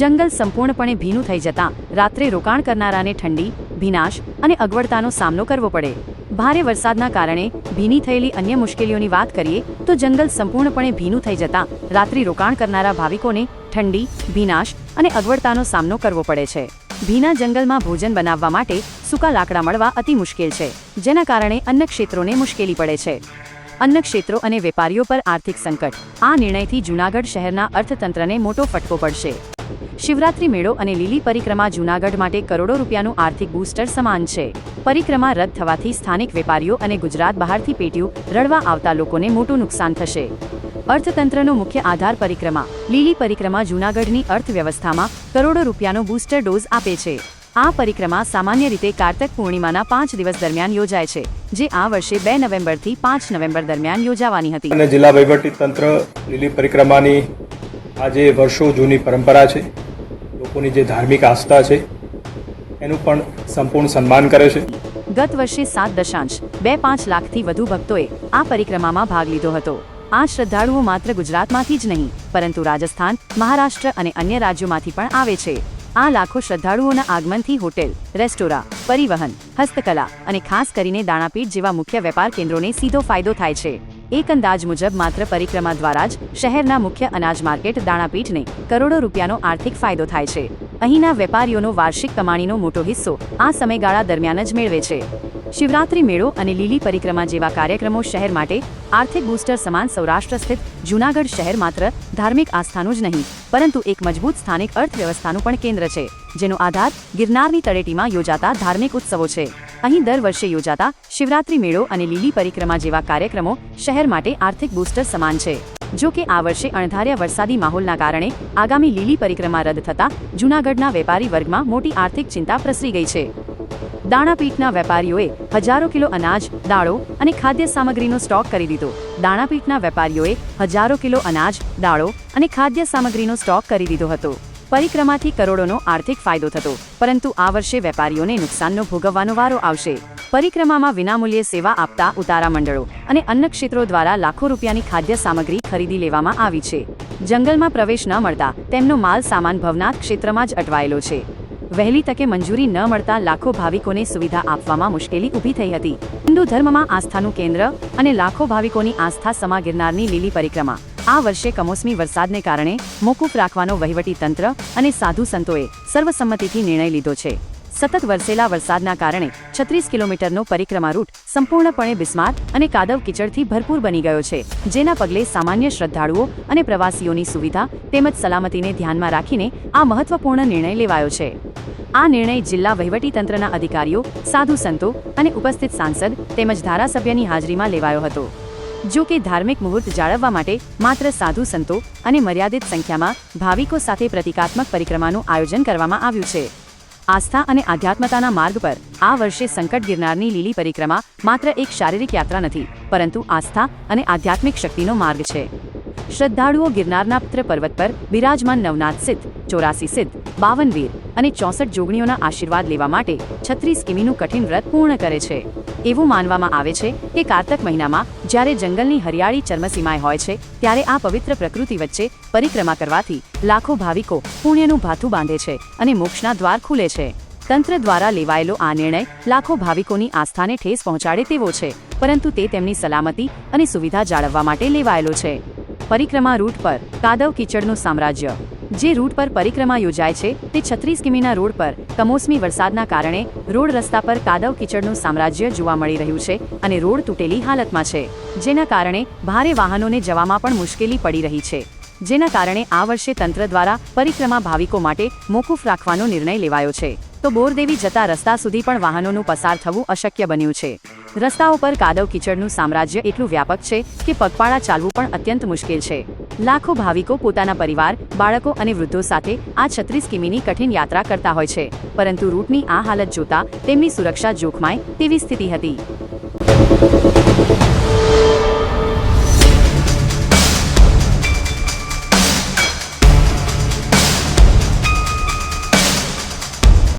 જંગલ સંપૂર્ણપણે ભીનું થઈ જતાં રાત્રે રોકાણ કરનારાને ઠંડી, ભીનાશ અને અગવડતાનો સામનો કરવો પડે. ભારે વરસાદના કારણે ભીની થયેલી અન્ય મુશ્કેલીઓની વાત કરીએ તો જંગલ સંપૂર્ણપણે ભીનું થઈ જતાં રાત્રિ રોકાણ કરનારા ભાવિકોને ઠંડી, ભીનાશ અને અગવડતાનો સામનો કરવો પડે છે. ભીના જંગલમાં ભોજન બનાવવા માટે સૂકા લાકડા મળવા અતિ મુશ્કેલ છે, જેના કારણે અન્ય ક્ષેત્રોને મુશ્કેલી પડે છે. અન્ય ક્ષેત્રો અને વેપારીઓ પર આર્થિક સંકટ. આ નિર્ણયથી જૂનાગઢ શહેરના અર્થતંત્રને મોટો ફટકો પડશે. શિવરાત્રી મેળો અને લીલી પરિક્રમા જૂનાગઢ માટે કરોડો રૂપિયાનું આર્થિક બૂસ્ટર સમાન છે. પરિક્રમા રદ થવાથી સ્થાનિક વેપારીઓ અને ગુજરાત બહારથી પેટીયું રડવા આવતા લોકોને મોટું નુકસાન થશે. અર્થતંત્રનો મુખ્ય આધાર પરિક્રમા. લીલી પરિક્રમા જૂનાગઢની અર્થવ્યવસ્થામાં કરોડો રૂપિયાનો બૂસ્ટર ડોઝ આપે છે. આ પરિક્રમા સામાન્ય રીતે કાર્તક પૂર્ણિમાના પાંચ દિવસ દરમિયાન યોજાય છે, જે આ વર્ષે બે નવેમ્બરથી પાંચ નવેમ્બર દરમિયાન યોજાવાની હતી. અને જિલ્લા વહીવટી તંત્ર લીલી પરિક્રમાની આજે વર્ષો જૂની પરંપરા છે. લોકોની જે ધાર્મિક આસ્થા છે, એનું પણ સંપૂર્ણ સન્માન કરે છે. ગત વર્ષે સાત દશાંશ, બે પાંચ લાખથી વધુ ભક્તોએ આ પરિક્રમામાં ભાગ લીધો હતો. આ શ્રદ્ધાળુઓ માત્ર ગુજરાતમાંથી જ નહીં, પરંતુ રાજસ્થાન, મહારાષ્ટ્ર અને અન્ય રાજ્યોમાંથી પણ આવે છે. આ લાખો શ્રદ્ધાળુઓના આગમનથી હોટેલ, રેસ્ટોરાં, પરિવહન, હસ્તકલા અને ખાસ કરીને દાણાપીઠ જેવા મુખ્ય વેપાર કેન્દ્રોને સીધો ફાયદો થાય છે. એક અંદાજ મુજબ માત્ર પરિક્રમા દ્વારા જ શહેરના મુખ્ય અનાજ માર્કેટ દાણાપીઠને કરોડો રૂપિયાનો આર્થિક ફાયદો થાય છે. અહીંના વેપારીઓનો વાર્ષિક કમાણીનો મોટો હિસ્સો આ સમયગાળા દરમિયાન જ મેળવે છે. શિવરાત્રી મેળો અને લીલી પરિક્રમા જેવા કાર્યક્રમો શહેર માટે આર્થિક બૂસ્ટર સમાન સૌરાષ્ટ્ર સ્થિત જૂનાગઢ શહેર માત્ર ધાર્મિક આસ્થાનું જ નહીં, પરંતુ એક મજબૂત સ્થાનિક અર્થવ્યવસ્થાનું પણ કેન્દ્ર છે, જેનો આધાર ગિરનારની તળેટીમાં યોજાતા ધાર્મિક ઉત્સવો છે. અહીં દર વર્ષે યોજાતા શિવરાત્રી મેળો અને લીલી પરિક્રમા જેવા કાર્યક્રમો શહેર માટે આર્થિક બૂસ્ટર સમાન છે. જો કે આ વર્ષે અણધાર્યા વરસાદી માહોલના કારણે આગામી લીલી પરિક્રમા રદ થતા જૂનાગઢના વેપારી વર્ગમાં મોટી આર્થિક ચિંતા પ્રસરી ગઈ છે. દાણાપીઠના વેપારીઓએ હજારો કિલો અનાજ, દાળો અને ખાદ્ય સામગ્રીનો સ્ટોક કરી દીધો. દાણાપીઠના વેપારીઓએ હજારો કિલો અનાજ, દાળો અને ખાદ્ય સામગ્રીનો સ્ટોક કરી દીધો હતો. પરિક્રમાથી કરોડોનો આર્થિક ફાયદો થતો. પરંતુ આ વર્ષે વેપારીઓને નુકસાનનો ભોગવવાનો વારો આવશે. પરિક્રમામાં વિનામૂલ્યે સેવા આપતા ઉતારા મંડળો અને અન્ય ક્ષેત્રો દ્વારા લાખો રૂપિયાની ખાદ્ય સામગ્રી ખરીદી લેવામાં આવી છે. જંગલમાં પ્રવેશ ન મળતા તેમનો માલ સામાન ભવનાથ ક્ષેત્રમાં જ અટવાયેલો છે. વહેલી તકે મંજૂરી ન મળતા લાખો ભાવિકોને સુવિધા આપવામાં મુશ્કેલી ઊભી થઈ હતી. હિન્દુ ધર્મમાં આસ્થાનું કેન્દ્ર અને લાખો ભાવિકોની આસ્થા સમા ગિરનારની લીલી પરિક્રમા. આ વર્ષે કમોસમી વરસાદને કારણે મોકૂફ રાખવાનો વહીવટી તંત્ર અને સાધુ સંતોએ સર્વસંમતિથી નિર્ણય લીધો છે. સતત વરસેલા વરસાદના કારણે છત્રીસ કિલોમીટરનો પરિક્રમા રૂટ સંપૂર્ણપણે બિસ્માર અને કાદવ કિચડથી ભરપૂર બની ગયો છે, જેના પગલે સામાન્ય શ્રદ્ધાળુઓ અને પ્રવાસીઓની સુવિધા તેમજ સલામતીને ધ્યાનમાં રાખીને આ મહત્વપૂર્ણ નિર્ણય લેવાયો છે. આ નિર્ણય જિલ્લા વહીવટીતંત્રના અધિકારીઓ, સાધુ સંતો અને ઉપસ્થિત સાંસદ તેમજ ધારાસભ્યની હાજરીમાં લેવાયો હતો. જો કે ધાર્મિક મુહૂર્ત જાળવવા માટે માત્ર સાધુ સંતો અને મર્યાદિત સંખ્યામાં ભાવિકો સાથે પ્રતિકાત્મક પરિક્રમાનું આયોજન કરવામાં આવ્યું છે. આસ્થા અને આધ્યાત્મતાના માર્ગ પર આ વર્ષે સંકટ ગિરનારની લીલી પરિક્રમા માત્ર એક શારીરિક યાત્રા નથી, પરંતુ આસ્થા અને આધ્યાત્મિક શક્તિનો માર્ગ છે. શ્રદ્ધાળુઓ ગિરનારના પુત્ર પર્વત પર બિરાજમાન નવનાથ સિદ્ધ, ચોરાસી સિદ્ધ, બાવન વીર અને ચોસઠ જોગણીઓના આશીર્વાદ લેવા માટે છત્રીસ કિમીનું કઠિન વ્રત પૂર્ણ કરે છે. એવું માનવામાં આવે છે કે કાર્તક મહિનામાં જ્યારે જંગલની હરિયાળી ચર્મસીમાએ હોય છે, ત્યારે આ પવિત્ર પ્રકૃતિ વચ્ચે પરિક્રમા કરવાથી લાખો ભાવિકો પુણ્યનું ભાથું બાંધે છે અને મોક્ષના દ્વાર ખુલે છે. તંત્ર દ્વારા લેવાયેલો આ નિર્ણય લાખો ભાવિકોની આસ્થાને ઠેસ પહોંચાડે તેવો છે, પરંતુ તે તેમની સલામતી અને સુવિધા જાળવવા માટે લેવાયેલો છે. પરિક્રમા રૂટ પર કાદવ કીચડનું સામ્રાજ્ય. જે રૂટ પર પરિક્રમા યોજાય છે, તે છત્રીસ કિમીના રોડ પર કમોસમી વરસાદના કારણે રોડ રસ્તા પર કાદવ કીચડનું સામ્રાજ્ય જોવા મળી રહ્યું છે અને રોડ તૂટેલી હાલતમાં છે. જેના કારણે ભારે વાહનોને જવામાં પણ મુશ્કેલી પડી રહી છે. જેના કારણે આ વર્ષે તંત્ર દ્વારા પરિક્રમા ભાવિકો માટે મોકૂફ રાખવાનો નિર્ણય લેવાયો છે. તો બોરદેવી જતા રસ્તા સુધી પણ વાહનોનું પસાર થવું અશક્ય બન્યું છે. રસ્તાઓ પર કાદવ કીચડનું સામ્રાજ્ય એટલું વ્યાપક છે કે પગપાળા ચાલવું પણ અત્યંત મુશ્કેલ છે. લાખો ભાવિકો પોતાના પરિવાર, બાળકો અને વૃદ્ધો સાથે આ છત્રીસ કિમીની કઠિન યાત્રા કરતા હોય છે. પરંતુ રૂટની આ હાલત જોતા તેમની સુરક્ષા જોખમાય તેવી સ્થિતિ હતી.